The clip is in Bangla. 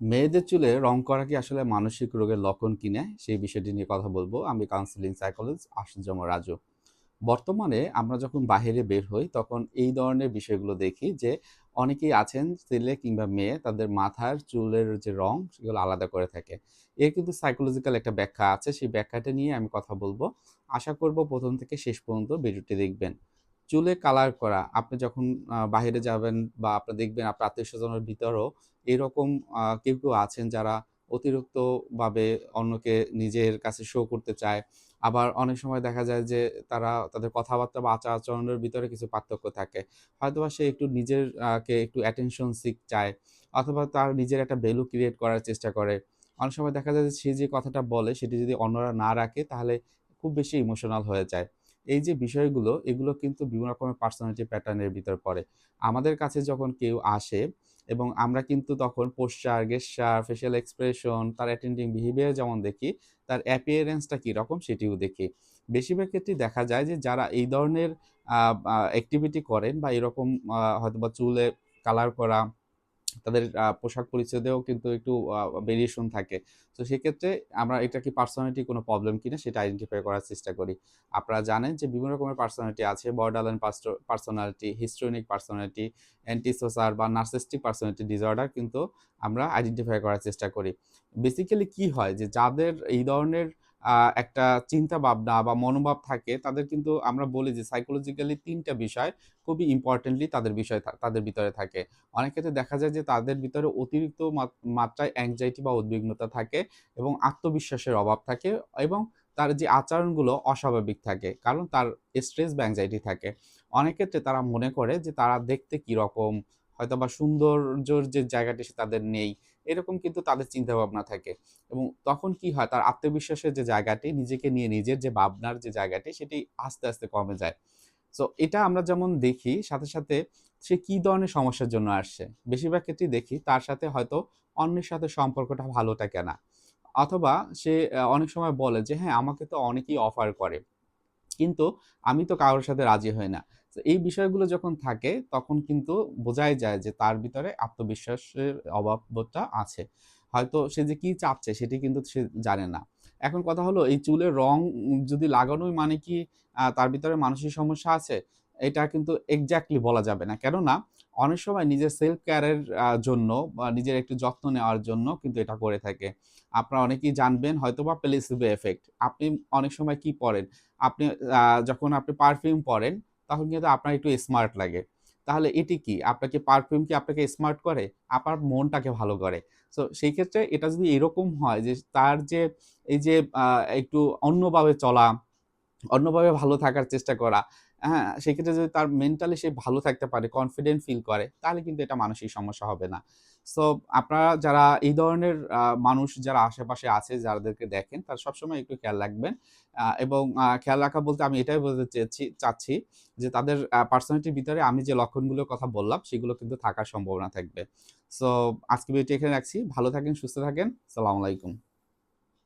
মেয়েদের চুলে রং করা কি আসলে মানসিক রোগের লক্ষণ কিনা সেই বিষয়টি নিয়ে কথা বলব। আমি কাউন্সিলিং সাইকোলজিস্ট আশুজ্জামা রাজু। বর্তমানে আমরা যখন বাইরে বের হই, তখন এই ধরনের বিষয়গুলো দেখি যে অনেকেই আছেন ছেলে কিংবা মেয়ে, তাদের মাথার চুলের যে রং, সেগুলো আলাদা করে থাকে। এর কিন্তু সাইকোলজিক্যাল একটা ব্যাখ্যা আছে। সেই ব্যাখ্যাটা নিয়ে আমি কথা বলব। আশা করব প্রথম থেকে শেষ পর্যন্ত ভিডিওটি দেখবেন। চুলে কালার করা। আপনি যখন বাইরে যাবেন বা আপনি দেখবেন আপনার আত্মীয় স্বজনের ভিতরেও এরকম কেউ কেউ আছেন যারা অতিরিক্তভাবে অন্যকে নিজের কাছে শো করতে চায়। আবার অনেক সময় দেখা যায় যে তারা তাদের কথাবার্তা বা আচার আচরণের ভিতরে কিছু পার্থক্য থাকে। হয়তোবা সে একটু নিজের কে একটু অ্যাটেনশন সিক চায় অথবা তার নিজের একটা ভ্যালু ক্রিয়েট করার চেষ্টা করে। অনেক সময় দেখা যায় যে সে যে কথাটা বলে সেটি যদি অন্যরা না রাখে তাহলে খুব বেশি ইমোশনাল হয়ে যায়। এই যে বিষয়গুলো এগুলো কিন্তু বিভিন্ন রকমের পার্সোনালিটি প্যাটার্নের ভিতর পড়ে। আমাদের কাছে যখন কেউ আসে এবং আমরা কিন্তু তখন পোশ্চার গেস্টার ফেশিয়াল এক্সপ্রেশন তার অ্যাটেন্ডিং বিহেভিয়ার যেমন দেখি তার অ্যাপিয়ারেন্সটা কীরকম সেটিও দেখি। বেশিরভাগ ক্ষেত্রেই দেখা যায় যে যারা এই ধরনের অ্যাক্টিভিটি করেন বা এরকম আহ, হয়তোবা চুলে কালার করা তাদের পোশাক পরিচ্ছদেও কিন্তু একটু ভেরিয়েশন থাকে। তো সেক্ষেত্রে আমরা এটা কি পার্সোনালিটি কোনো প্রবলেম কিনা সেটা আইডেন্টিফাই করার চেষ্টা করি। আপনারা জানেন যে বিভিন্ন রকমের পার্সোনালিটি আছে borderline personality histrionic personality antisocial বা নার্সিস্টিক পার্সোনালিটি ডিসঅর্ডার কিন্তু আমরা আইডেন্টিফাই করার চেষ্টা করি। বেসিক্যালি কি হয় যে যাদের এই ধরনের একটা চিন্তা ভাবনা বা মনোভাব থাকে, তাদের কিন্তু আমরা বলি যে সাইকোলজিক্যালি তিনটা বিষয় খুবই ইম্পর্টেন্টলি তাদের বিষয় তাদের ভিতরে থাকে। অনেক ক্ষেত্রে দেখা যায় যে তাদের ভিতরে অতিরিক্ত মাত- মাত্রায় অ্যাংজাইটি বা উদ্বিগ্নতা থাকে এবং আত্মবিশ্বাসের অভাব থাকে এবং তার যে আচরণগুলো অস্বাভাবিক থাকে, কারণ তার স্ট্রেস বা অ্যাংজাইটি থাকে। অনেক ক্ষেত্রে তারা মনে করে যে তারা দেখতে কীরকম হয়তো বা সৌন্দর্যর যে জায়গাটি সে তাদের নেই। এরকম কিন্তু তাদের চিন্তা ভাবনা থাকে। এবং তখন কি হয়? তার আত্মবিশ্বাসের যে জায়গাটি, নিজেকে নিয়ে নিজের যে ভাবনার যে জায়গাটি, সেটি আস্তে আস্তে কমে যায়। সো এটা আমরা যেমন দেখি, সাথে সাথে সে কি ধরনের সমস্যার জন্য আসছে? বেশিরভাগ ক্ষেত্রেই দেখি, তার সাথে হয়তো অন্যের সাথে সম্পর্কটা ভালো থাকে না অথবা সে অনেক সময় বলে যে হ্যাঁ আমাকে তো অনেকেই অফার করে। কিন্তু আমি তো কারোর সাথে রাজি হই না। তো এই বিষয়গুলো যখন থাকে, তখন কিন্তু বোঝাই যায় যে তার ভিতরে আত্মবিশ্বাসের অভাবটা আছে। হয়তো সে যে কি চাপছে সেটি কিন্তু সে জানে না। এখন কথা হলো, এই চুলের রং যদি লাগানোই মানে কি তার ভিতরে মানসিক সমস্যা আছে? এটা কিন্তু এক্স্যাক্টলি বলা যাবে না। কেননা, অনেক সময় নিজের সেলফ কেয়ারের জন্য বা নিজের একটু যত্ন নেওয়ার জন্য কিন্তু এটা করে থাকে। আপনারা অনেকেই জানবেন হয়তো বা প্লেসিবো এফেক্ট আপনি অনেক সময় কি পড়েন আপনি যখন আপনি পারফিউম পরেন তখন কিন্তু আপনার একটু স্মার্ট লাগে। তাহলে এটি কি? আপনাকে পারফিউম কি আপনাকে স্মার্ট করে? আপনার মনটাকে ভালো করে। সো সেই ক্ষেত্রে এটা যদি এরকম হয় যে তার যে এই যে একটু অন্যভাবে চলা অন্যভাবে ভালো থাকার চেষ্টা করা হ্যাঁ সেক্ষেত্রে যদি তার মেন্টালি সে ভালো থাকতে পারে কনফিডেন্ট ফিল করে, তাহলে কিন্তু এটা মানসিক সমস্যা হবে না। সো আপনারা যারা এই ধরনের মানুষ যারা আশেপাশে আছে, যাদেরকে দেখেন, তারা সবসময় একটু খেয়াল রাখবেন। এবং খেয়াল রাখা বলতে আমি এটাই বলতে চেয়েছি, চাচ্ছি যে তাদের পার্সোনালিটির ভিতরে আমি যে লক্ষণগুলোর কথা বললাম, সেগুলো কিন্তু থাকার সম্ভাবনা থাকবে। সো আজকে ভিডিওটি এখানে রাখছি। ভালো থাকেন, সুস্থ থাকেন। সালাম আলাইকুম।